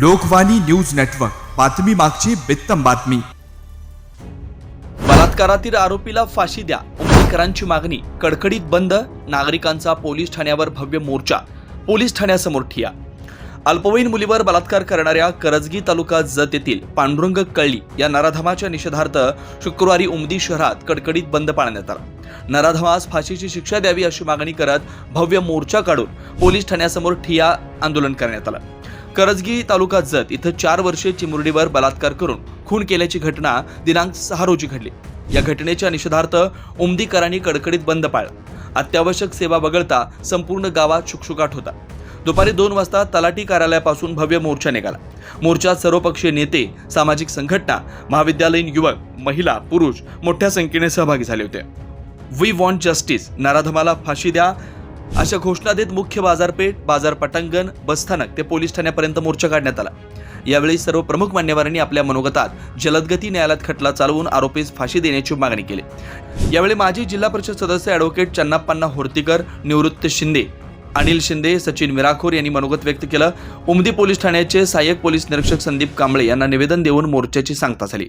Lokvani news network. बातमी मागची बित्तम बातमी. बलात्कारातील आरोपीला फाशी द्या. उमेदकरांची मागणी. कडकडीत बंद. नागरिकांचा पोलीस ठाण्यावर भव्य मोर्चा. पोलीस ठाण्यासमोर ठिया. अल्पवयीन मुलीवर बलात्कार करणाऱ्या करजगी तालुका जत येथील पांडुरंग कळली या नराधमाच्या निषेधार्थ शुक्रवारी उमदी शहरात कडकडीत बंद पाळण्यात आला. नराधमास फाशीची शिक्षा द्यावी अशी मागणी करत भव्य मोर्चा काढून पोलीस ठाण्यासमोर ठिया आंदोलन करण्यात आलं. करजगी तालुका जत इथं चार वर्षीय चिमुरडीवर बलात्कार करून खून केल्याची घटना दिनांक सहा रोजी घडली. या घटनेच्या निषेधार्थ उमदीकरांनी कडकडीत बंद पाळला. अत्यावश्यक सेवा वगळता संपूर्ण गावात शुकशुकाट होता. दुपारी दोन वाजता तलाठी कार्यालयापासून भव्य मोर्चा निघाला. मोर्चात सर्वपक्षीय नेते सामाजिक संघटना महाविद्यालयीन युवक महिला पुरुष मोठ्या संख्येने सहभागी झाले होते. वी वॉन्ट जस्टिस नराधमाला फाशी द्या. अशा घोषणा देत मुख्य बाजारपेठ बाजार पटांगण बसस्थानक ते पोलीस ठाण्यापर्यंत मोर्चा काढण्यात आला. यावेळी सर्व प्रमुख मान्यवरांनी आपल्या मनोगतात जलदगती न्यायालयात खटला चालवून आरोपीस फाशी देण्याची मागणी केली. यावेळी माजी जिल्हा परिषद सदस्य ॲडव्होकेट चन्नाप्पांना होर्तीकर निवृत्त शिंदे अनिल शिंदे सचिन मिराखोर यांनी मनोगत व्यक्त केलं. उमदी पोलीस ठाण्याचे सहाय्यक पोलीस निरीक्षक संदीप कांबळे यांना निवेदन देऊन मोर्चाची सांगता झाली.